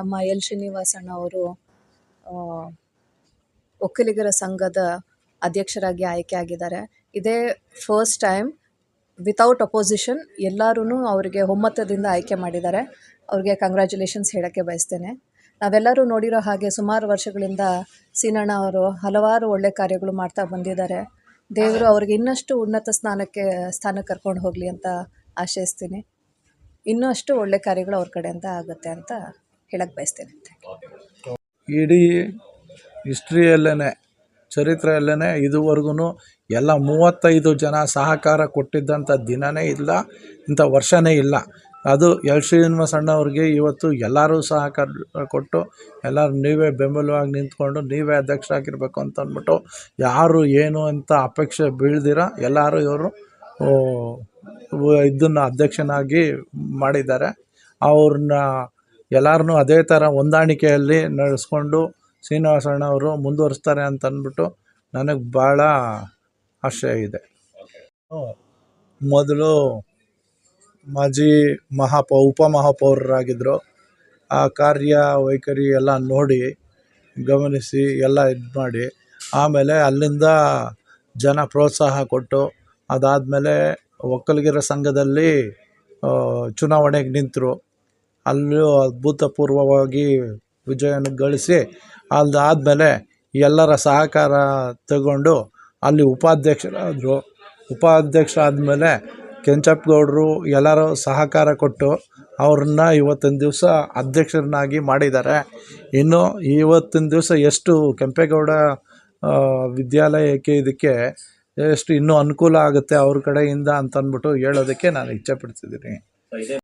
ನಮ್ಮ ಎಲ್ ಶ್ರೀನಿವಾಸಣ್ಣ ಅವರು ಒಕ್ಕಲಿಗರ ಸಂಘದ ಅಧ್ಯಕ್ಷರಾಗಿ ಆಯ್ಕೆ ಆಗಿದ್ದಾರೆ. ಇದೇ ಫಸ್ಟ್ ಟೈಮ್ ವಿತೌಟ್ ಅಪೋಸಿಷನ್ ಎಲ್ಲರೂ ಅವರಿಗೆ ಒಮ್ಮತದಿಂದ ಆಯ್ಕೆ ಮಾಡಿದ್ದಾರೆ. ಅವ್ರಿಗೆ ಕಂಗ್ರ್ಯಾಚುಲೇಷನ್ಸ್ ಹೇಳೋಕ್ಕೆ ಬಯಸ್ತೇನೆ. ನಾವೆಲ್ಲರೂ ನೋಡಿರೋ ಹಾಗೆ ಸುಮಾರು ವರ್ಷಗಳಿಂದ ಸೀನಣ್ಣ ಅವರು ಹಲವಾರು ಒಳ್ಳೆ ಕಾರ್ಯಗಳು ಮಾಡ್ತಾ ಬಂದಿದ್ದಾರೆ. ದೇವರು ಅವ್ರಿಗೆ ಇನ್ನಷ್ಟು ಉನ್ನತ ಸ್ಥಾನಕ್ಕೆ ಸ್ಥಾನ ಕರ್ಕೊಂಡು ಹೋಗಲಿ ಅಂತ ಆಶಯಿಸ್ತೀನಿ ಇನ್ನಷ್ಟು ಒಳ್ಳೆ ಕಾರ್ಯಗಳು ಅವ್ರ ಕಡೆಯಿಂದ ಆಗುತ್ತೆ ಅಂತ ಹೇಳಕ್ಕೆ ಬಯಸ್ತೇನೆ ಇಡೀ ಹಿಸ್ಟ್ರಿಯಲ್ಲೇ ಚರಿತ್ರೆಯಲ್ಲೇ ಇದುವರೆಗೂ ಎಲ್ಲ ಮೂವತ್ತೈದು ಜನ ಸಹಕಾರ ಕೊಟ್ಟಿದ್ದಂಥ ದಿನವೇ ಇಲ್ಲ, ಇಂಥ ವರ್ಷವೇ ಇಲ್ಲ. ಅದು ಎಲ್. ಶ್ರೀನಿವಾಸಣ್ಣವ್ರಿಗೆ ಇವತ್ತು ಎಲ್ಲರೂ ಸಹಕಾರ ಕೊಟ್ಟು ಎಲ್ಲರೂ ನೀವೇ ಬೆಂಬಲವಾಗಿ ನಿಂತ್ಕೊಂಡು ನೀವೇ ಅಧ್ಯಕ್ಷರಾಗಿರ್ಬೇಕು ಅಂತ ಅಂದ್ಬಿಟ್ಟು ಯಾರು ಏನು ಅಂತ ಅಪೇಕ್ಷೆ ಬೀಳ್ದಿರ, ಎಲ್ಲರೂ ಇವರು ಇದನ್ನು ಅಧ್ಯಕ್ಷನಾಗಿ ಮಾಡಿದ್ದಾರೆ. ಅವ್ರನ್ನ ಎಲ್ಲರನ್ನೂ ಅದೇ ಥರ ಹೊಂದಾಣಿಕೆಯಲ್ಲಿ ನಡೆಸ್ಕೊಂಡು ಶ್ರೀನಿವಾಸಣ್ಣವರು ಮುಂದುವರಿಸ್ತಾರೆ ಅಂತ ಅಂದ್ಬಿಟ್ಟು ನನಗೆ ಭಾಳ ಆಶಯ ಇದೆ. ಮೊದಲು ಮಾಜಿ ಮಹಾಪೌ ಉಪಮಹಾಪೌರರಾಗಿದ್ದರು ಆ ಕಾರ್ಯ, ವೈಖರಿ ಎಲ್ಲ ನೋಡಿ, ಗಮನಿಸಿ, ಎಲ್ಲ ಇದು ಮಾಡಿ, ಆಮೇಲೆ ಅಲ್ಲಿಂದ ಜನ ಪ್ರೋತ್ಸಾಹ ಕೊಟ್ಟು, ಅದಾದಮೇಲೆ ಒಕ್ಕಲಿಗರ ಸಂಘದಲ್ಲಿ ಚುನಾವಣೆಗೆ ನಿಂತರು. ಅಲ್ಲೂ ಅಭೂತಪೂರ್ವವಾಗಿ ವಿಜಯನ ಗಳಿಸಿ ಅದಾದಮೇಲೆ ಎಲ್ಲರ ಸಹಕಾರ ತಗೊಂಡು ಅಲ್ಲಿ ಉಪಾಧ್ಯಕ್ಷರಾದರು. ಉಪಾಧ್ಯಕ್ಷರಾದಮೇಲೆ ಕೆಂಚಪ್ಪಗೌಡರು ಎಲ್ಲರೂ ಸಹಕಾರ ಕೊಟ್ಟು ಅವ್ರನ್ನ ಇವತ್ತಿನ ದಿವಸ ಅಧ್ಯಕ್ಷರನ್ನಾಗಿ ಮಾಡಿದ್ದಾರೆ. ಇನ್ನು ಇವತ್ತಿನ ದಿವಸ ಎಷ್ಟು ಕೆಂಪೇಗೌಡ ವಿದ್ಯಾಲಯಕ್ಕೆ ಇದಕ್ಕೆ ಎಷ್ಟು ಇನ್ನೂ ಅನುಕೂಲ ಆಗುತ್ತೆ ಅವ್ರ ಕಡೆಯಿಂದ ಅಂತ ಅಂದ್ಬಿಟ್ಟು ಹೇಳೋದಕ್ಕೆ ನಾನು ಇಚ್ಛೆ ಪಡ್ತಿದ್ದೀನಿ.